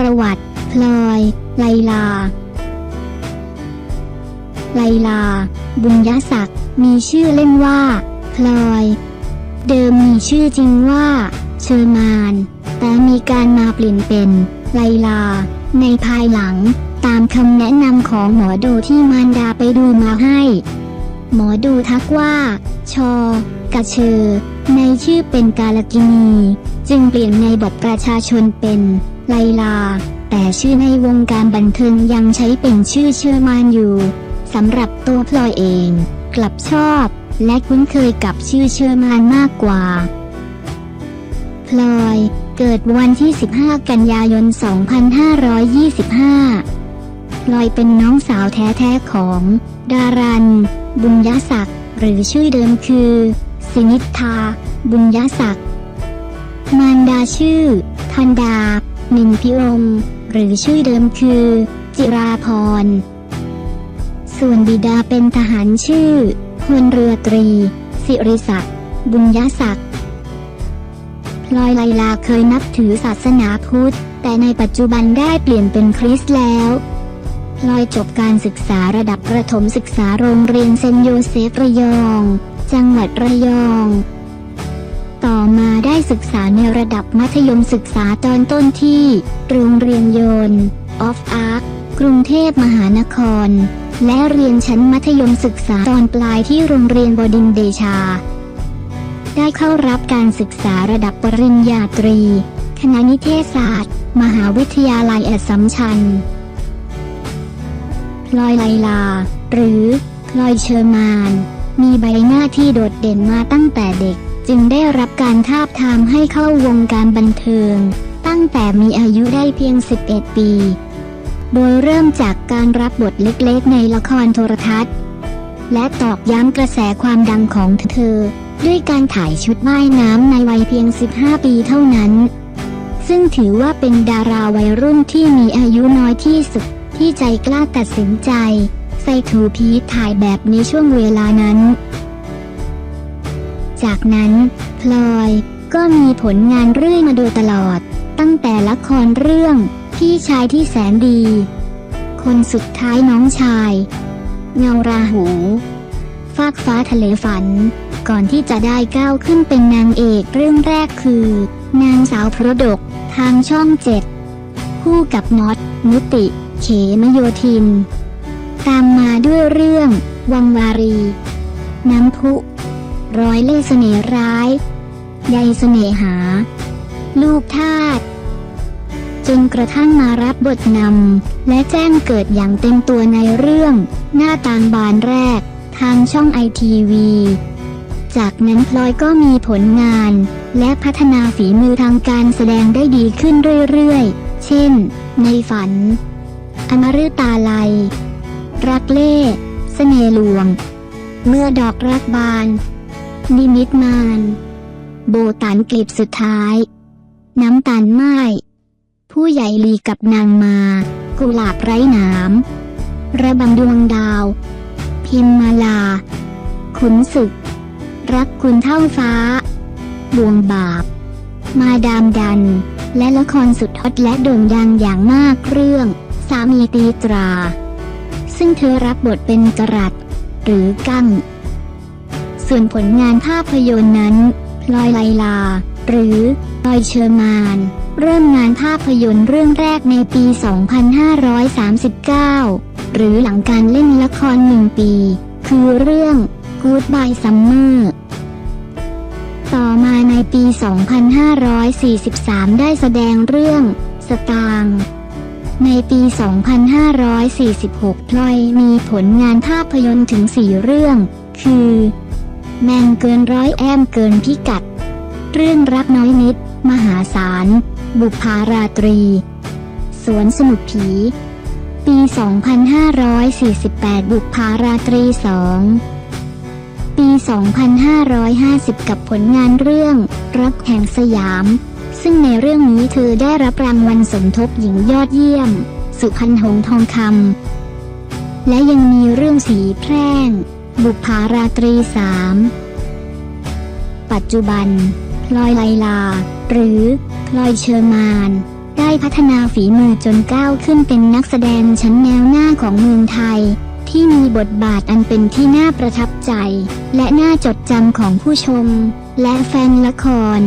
ประวัติพลอย ไลลา ไลลา บุญยศักดิ์มีชื่อเล่นว่า พลอย เดิมมีชื่อจริงว่า เชอร์มาน แต่มีการมาเปลี่ยนเป็น ไลลา ในภายหลัง ตามคำแนะนำของหมอดูที่มารดาไปดูมาให้ หมอดูทักว่า ชอกระเชอ ในชื่อเป็นกาลกินี จึงเปลี่ยนในบัตรประชาชนเป็น ไลลา แต่ชื่อในวงการบันเทิงยังใช้เป็นชื่อเชอร์มานอยู่สำหรับตัวพลอยเอง กลับชอบ และคุ้นเคยกับชื่อเชอร์มานมากกว่า พลอย เกิดวันที่ 15 กันยายน 2525 พลอยเป็นน้องสาวแท้ๆของ ดารัน บุญยศักดิ์หรือชื่อเดิมคือสินิธา บุญยศักดิ์มารดาชื่อ ทันดา นินพิรม หรือชื่อเดิมคือ จิราพร ส่วนบิดาเป็นทหารชื่อพลเรือตรี สิริศักดิ์บุญยศักดิ์พลอยไลลาเคยนับถือศาสนาพุทธ แต่ในปัจจุบันได้เปลี่ยนเป็นคริสต์แล้วพลอยจบการศึกษาระดับประถมศึกษาโรงเรียนเซนโยเซฟระยอง จังหวัดระยอง ต่อมาได้ศึกษาในระดับมัธยมศึกษาตอนต้นที่ โรงเรียนโยนออฟอาร์คกรุงเทพมหานคร และเรียนชั้นมัธยมศึกษาตอนปลายที่โรงเรียนบดินเดชา ได้เข้ารับการศึกษาระดับปริญญาตรี คณะนิเทศศาสตร์ มหาวิทยาลัยอัสสัมชัญพลอยไลลา หรือพลอยเชอร์มาน มีใบหน้าที่โดดเด่นมาตั้งแต่เด็ก จึงได้รับการทาบทามให้เข้าวงการบันเทิง ตั้งแต่มีอายุได้เพียง 11 ปี โดยเริ่มจากการรับบทเล็กๆ ในละครโทรทัศน์ และตอกย้ำกระแสความดังของเธอ ด้วยการถ่ายชุดว่ายน้ำในวัยเพียง 15 ปีเท่านั้น ซึ่งถือว่าเป็นดาราวัยรุ่นที่มีอายุน้อยที่สุดที่ใจกล้าตัดสินใจ ใส่ถูพีถ่ายแบบในช่วงเวลานั้น จากนั้นพลอยก็มีผลงานเรื่อยมาโดยตลอด ตั้งแต่ละครเรื่อง พี่ชายที่แสนดี คนสุดท้ายน้องชาย เงาราหู ฟากฟ้าทะเลฝัน ก่อนที่จะได้ก้าวขึ้นเป็นนางเอกเรื่องแรกคือ นางสาวพระดกทางช่องเจ็ดคู่กับน็อตนุติ เขมโยธิน ตามมาด้วยเรื่อง วังวารี น้ำพุ ร้อยเล่เสน่ร้ายใยเสน่หา ลูกทาสจนกระทั่งมารับบทนำและแจ้งเกิดอย่างเต็มตัวในเรื่อง หน้าต่างบานแรก ทางช่องไอทีวีจากนั้นพลอยก็มีผลงาน และพัฒนาฝีมือทางการแสดงได้ดีขึ้นเรื่อยๆ เช่น ในฝัน อมฤตาลัย รักเล่ห์เสน่หลวง เมื่อดอกรักบาน นิมิตมาน โบตันกลีบสุดท้าย น้ำตาลไม้ผู้ใหญ่ลีกับนางมา กุหลาบไร้หนามระบำดวงดาว พิมมาลา ขุนศึก รักคุณเท่าฟ้าบวงบาป มาดามดัน และละครสุดฮอตและโด่งดังอย่างมากเรื่อง สามีตีตรา ซึ่งเธอรับบทเป็นกรัดหรือกั้ง ส่วนผลงานภาพยนตร์นั้นพลอยไลลา หรือพลอยเชอร์มาน เริ่มงานภาพยนตร์เรื่องแรกในปี 2539 หรือหลังการเล่นละครหนึ่งปี คือเรื่อง Goodbye Summer ต่อมาในปี 2543 ได้แสดงเรื่อง สตางในปี 2546 พลอยมีผลงานภาพยนตร์ถึง 4 เรื่อง คือ แมงเกินร้อยแอมเกินพิกัด เรื่องรักน้อยนิด มหาศาล บุพาราตรี สวนสนุกผี ปี 2548 บุพาราตรีสองปี 2550 กับผลงานเรื่อง รักแห่งสยาม ซึ่งในเรื่องนี้เธอได้รับรางวัลสมทบหญิงยอดเยี่ยม สุพรรณหงส์ทองคำและยังมีเรื่องสีแพร่ง บุพาราตรีสามปัจจุบัน พลอยไลลา หรือพลอยเชอร์มาน ได้พัฒนาฝีมือจนก้าวขึ้นเป็นนักแสดงชั้นแนวหน้าของเมืองไทย ที่มีบทบาทอันเป็นที่น่าประทับใจ และน่าจดจำของผู้ชม และแฟนละคร